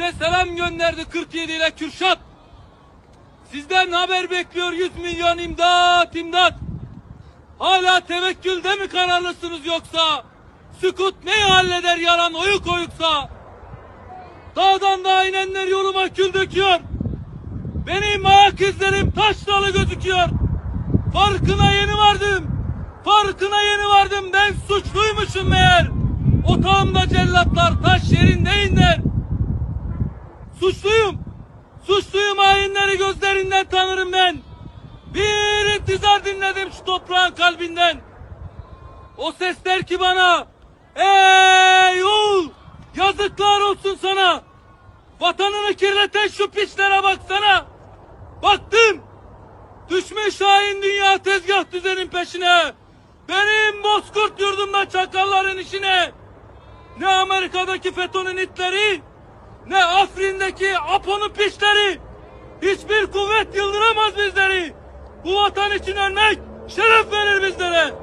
Size selam gönderdi 47 ile Kürşat. Sizden haber bekliyor 100 milyon imdat imdat. Hala tevekkülde mi kararlısınız yoksa? Sükut neyi halleder yaran oyuk oyuksa? Dağdan dağa inenler yoluma kül döküyor. Benim ayak izlerim taş dolu gözüküyor. Farkına yeni vardım. Farkına yeni vardım. Ben suçluymuşum meğer. Otağımda cellatlar taş. Suçluyum. Suçluyum hainleri gözlerinden tanırım ben. Bir intizar dinledim şu toprağın kalbinden. O ses der ki bana Ey ul yazıklar olsun sana. Vatanını kirleten şu piçlere baksana. Baktım. Düşmüş hain dünya tezgah düzenin peşine. Benim bozkurt yurdumda çakalların işine. Ne Amerika'daki FETÖ'nün itleri, ne Afrin'deki Apo'nun piçleri hiçbir kuvvet yıldıramaz bizleri. Bu vatan için ölmek şeref verir bizlere.